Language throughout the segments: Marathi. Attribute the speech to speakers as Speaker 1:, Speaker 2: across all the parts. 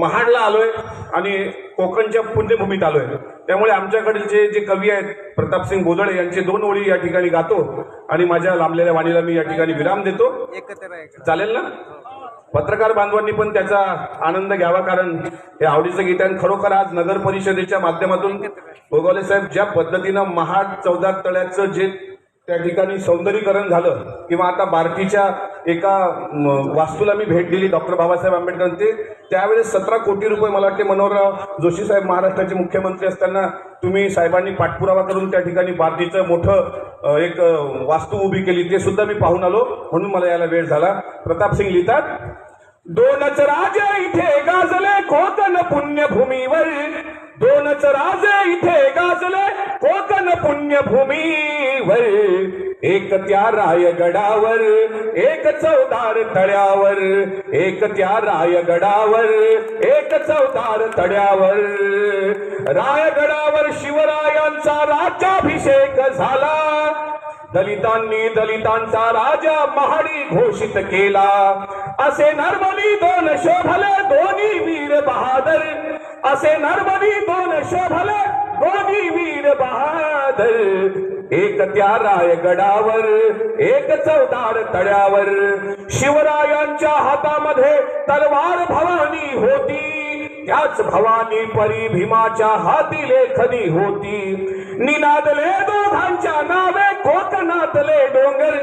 Speaker 1: महाडला आलोय आणि कोकणच्या पुण्यभूमीत आलोय. त्यामुळे आमच्याकडचे जे कवी आहेत प्रतापसिंग बोदळे यांचे दोन ओळी या ठिकाणी गातो आणि माझ्या लांबलेल्या वाणीला मी या ठिकाणी विराम देतो. चालेल ना? पत्रकार बांधवांनी पण त्याचा आनंद घ्यावा कारण हे आवडीचं गीत आहे. आणि खरोखर आज नगर परिषदेच्या माध्यमातून गोगावले साहेब ज्या पद्धतीनं महाड चौदा तळ्याचं जे त्या ठिकाणी सौंदर्यीकरण झालं किंवा आता बार्टीच्या एका वास्तूला मी भेट दिली डॉक्टर बाबासाहेब आंबेडकरांचे. त्यावेळेस सतरा कोटी रुपये मला वाटते मनोहरराव जोशी साहेब महाराष्ट्राचे मुख्यमंत्री असताना तुम्ही साहेबांनी पाठपुरावा करून त्या ठिकाणी बार्टीचं मोठं एक वास्तू उभी केली ते सुद्धा मी पाहून आलो म्हणून मला याला वेळ झाला. प्रताप सिंग लिहितात दोनच राजे इथे गाजले कोकण पुण्यभूमीवर. दोनच राजे इथे गाजले कोकण पुण्यभूमीवर. एक त्या रायगडावर एक चौदार तळ्यावर एक त्या रायगडावर एक चौदार तळ्यावर. रायगडावर शिवरायांचा राज्याभिषेक झाला. दलितांनी दलितांचा राजा महाडी घोषित केला. असे नर्मदी दोन शोभले दोन्ही वीर बहादर. असे नर्मदी दोन शोभले दोन्ही वीर बहादर. एक त्या रायगडावर एक चौदार तळ्यावर. शिवरायांच्या हातामध्ये तलवार भवानी होती. त्याच भवानी परी भीमाच्या हाती लेखनी होती. निनादले दोघांच्या नावे कोकणातले डोंगर.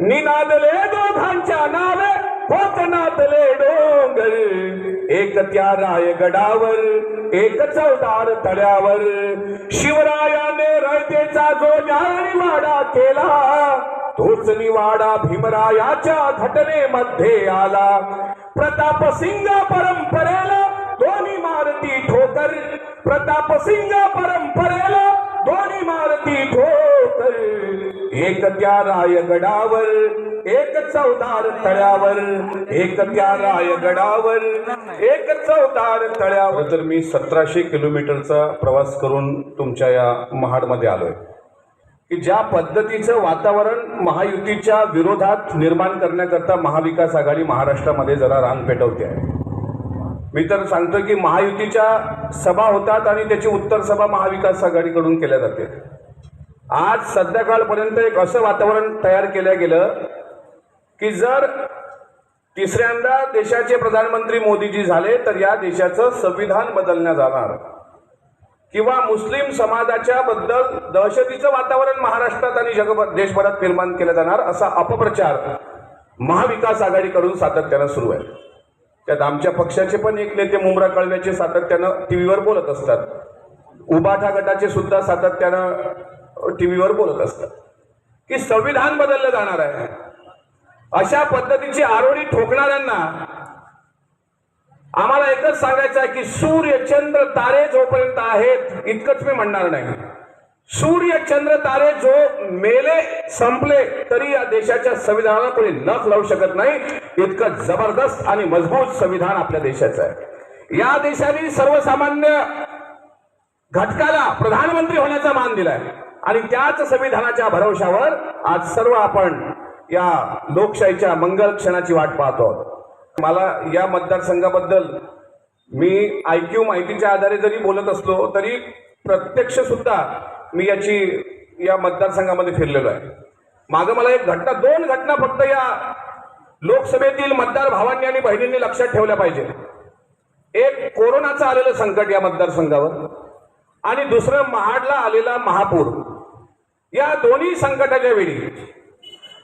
Speaker 1: निनादले दोघांच्या नावे कोकणातले डोंगर. एक त्या रायगडावर एक चौदार तळ्यावर. शिवरायाने रयतेचा जो न्यायवाडा केला तोच निवाडा भीमरायाच्या घटनेमध्ये आला. प्रताप सिंग परंपरेला दोन्ही मारती ठोकर. प्रताप सिंग परंपरेला दोन्ही मारती ठोकर. एक त्या रायगडावर एक चौदार तळ्यावर एक त्या रायगडावर एक चौदार तळ्यावर तर मी सतराशे किलोमीटरचा प्रवास करून तुमच्या या महाडमध्ये आलोय. की ज्या पद्धतीचं वातावरण महायुतीच्या विरोधात निर्माण करण्याकरता महाविकास आघाडी महाराष्ट्रामध्ये जरा रांग पेटवते आहे. मी तर सांगतो की महायुतीच्या सभा होतात आणि त्याची उत्तर सभा महाविकास आघाडीकडून केल्या जाते. आज सध्याकाळपर्यंत एक असं वातावरण तयार केलं गेलं की जर तिसऱ्यांदा देशाचे प्रधानमंत्री मोदीजी झाले तर या देशाचं संविधान बदलण्यात जाणार. किंवा मुस्लिम समाजाच्या बद्दल दहशतीचं वातावरण महाराष्ट्रात आणि जगभर देशभरात निर्माण केलं जाणार असा अपप्रचार महाविकास आघाडीकडून सातत्यानं सुरू आहे. त्यात आमच्या पक्षाचे पण एक नेते मुंब्रा कळव्याचे सातत्यानं टी व्हीवर बोलत असतात. उबाठा गटाचे सुद्धा सातत्यानं टीव्हीवर बोलत असतात. की संविधान बदललं जाणार आहे. अशा पद्धतीची आरोळी ठोकणाऱ्यांना आम्हाला एकच सांगायचं आहे की सूर्य चंद्र तारे जोपर्यंत आहेत इतकंच मी म्हणणार नाही. सूर्य चंद्र तारे जो मेले संपले तरी या देशाच्या संविधानाला कोणी नख लावू शकत नाही. इतकं जबरदस्त आणि मजबूत संविधान आपल्या देशाचं आहे. या देशाने सर्वसामान्य घटकाला प्रधानमंत्री होण्याचा मान दिलाय. आणि त्याच संविधानाच्या भरवशावर आज सर्व आपण या लोकशाहीच्या मंगल क्षणाची वाट पाहतो आहोत. मला या मतदारसंघाबद्दल मी आयक्यू माहितीच्या आधारे जरी बोलत असलो तरी प्रत्यक्ष सुद्धा मी याची या मतदारसंघामध्ये फिरलेलो आहे. मागं मला एक घटना दोन घटना फक्त या लोकसभेतील मतदार भावांनी आणि बहिणींनी लक्षात ठेवल्या पाहिजे एक कोरोनाचं आलेलं संकट या मतदारसंघावर. आणि दुसरं महाडला आलेला महापूर. या दोन्ही संकटाच्या वेळी.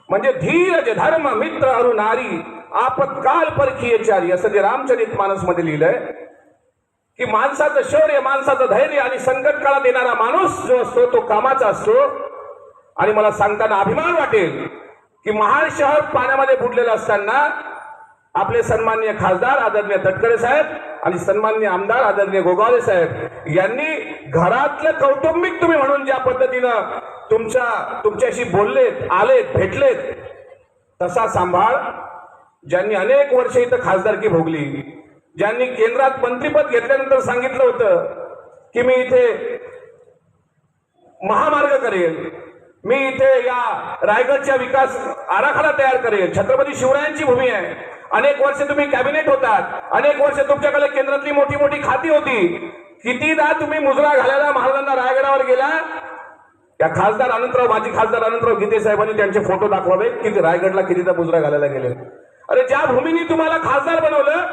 Speaker 1: म्हणजे धीरज धर्म मित्र अरु नारी आपत्काल परखीय चारी असं जे रामचरित मानसमध्ये लिहिलंय की माणसाचं शौर्य माणसाचं धैर्य आणि संकट काळात येणारा माणूस जो असतो तो कामाचा असतो. आणि मला सांगताना अभिमान वाटेल की महाड शहर पाण्यामध्ये बुडलेलं असताना आपले सन्मान्य खासदार आदरणीय तटकरे साहेब आणि सन्माननीय आमदार आदरणीय गोगावले साहेब यांनी घरातलं कौटुंबिक तुम्ही म्हणून ज्या पद्धतीनं तुमच्या तुमच्याशी बोललेत आलेत भेटलेत तसा सांभाळ ज्यांनी अनेक वर्ष इथं खासदारकी भोगली. ज्यांनी केंद्रात मंत्रीपद घेतल्यानंतर सांगितलं होतं की मी इथे महामार्ग करेल मी इथे या रायगडच्या विकास आराखडा तयार करेल छत्रपती शिवरायांची भूमी आहे. अनेक वर्ष तुम्ही कॅबिनेट होतात अनेक वर्ष तुमच्याकडे केंद्रातली मोठी मोठी खाती होती. कितीदा तुम्ही मुजरा घालायला महाराजांना रायगडावर गेला त्या खासदार अनंतराव माजी खासदार अनंतराव गीते साहेबांनी त्यांचे फोटो दाखवावे. की रायगडला कितीदा मुजरा घालायला गेले. अरे ज्या भूमीने तुम्हाला खासदार बनवलं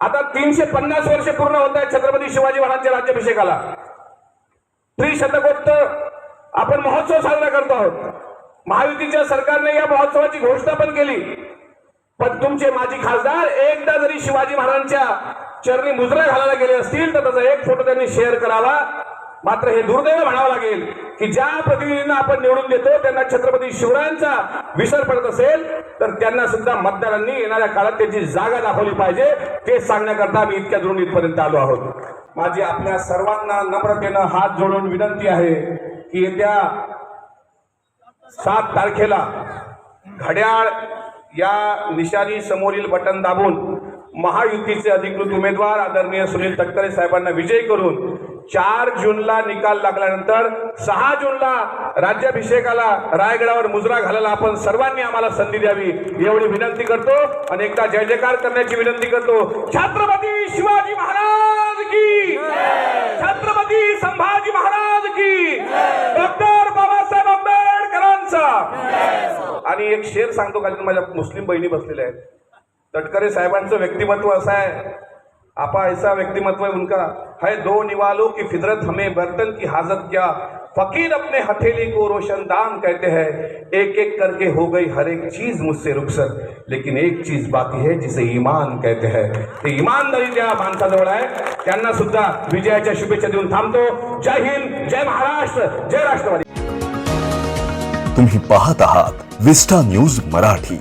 Speaker 1: आता तीनशे पन्नास वर्ष पूर्ण होत आहेत छत्रपती शिवाजी महाराजांच्या राज्याभिषेकाला. त्रिशतकोत्तर आपण महोत्सव साजरा करतो आहोत. महायुतीच्या सरकारने या महोत्सवाची घोषणा पण केली. पण तुमचे माजी खासदार एकदा जरी शिवाजी महाराजांच्या चरणी मुजरा घालायला गेले असतील तर त्याचा एक फोटो त्यांनी शेअर करावा. मात्र हे दुर्दैव म्हणावं लागेल. की ज्या प्रतिनिधींना आपण निवडून देतो त्यांना छत्रपती शिवरायांचा विसर पडत असेल तर त्यांना सुद्धा मतदारांनी येणाऱ्या काळात त्याची जागा दाखवली पाहिजे. ते सांगण्याकरता मी इतक्या दुरून इथपर्यंत आलो आहोत. माझी आपल्या सर्वांना नम्रतेनं हात जोडून विनंती आहे की येत्या सात तारखेला घड्याळ या निशाणी समोरील बटन दाबून महायुतीचे अधिकृत उमेदवार आदरणीय सुनील तटकरे साहेबांना विजयी करून चार जूनला निकाल लागल्यानंतर सहा जूनला राज्याभिषेकाला रायगडावर मुजरा घालायला आपण सर्वांनी आम्हाला संधी द्यावी एवढी विनंती करतो. आणि एकदा जय जयकार करण्याची विनंती करतो. छत्रपती शिवाजी महाराज की छत्रपती संभाजी महाराज की डॉक्टर बाबासाहेब आंबेडकरांचा. आणि एक शेर सांगतो का माझ्या मुस्लिम बहिणी बसलेल्या आहेत. तटकरे साहेबांचं व्यक्तिमत्व असं आहे. आपा ऐसा व्यक्तिमत्व है उनका। है दो निवालों की फितरत हमें बर्तन की हाजत क्या? फकीर अपने हथेली को रोशनदान कहते हैं। एक एक करके हो गई हर एक चीज़ मुझसे रुखसत लेकिन एक चीज़ बाकी है जिसे ईमान कहते हैं। ते इमानदारी त्या माणसाजवळ आहे त्यांना सुद्धा विजयाच्या शुभेच्छा देऊन थांबतो जय हिंद, जय महाराष्ट्र, जय राष्ट्रवादी।
Speaker 2: तुम्ही पाहत आहात विस्टा न्यूज़ मराठी।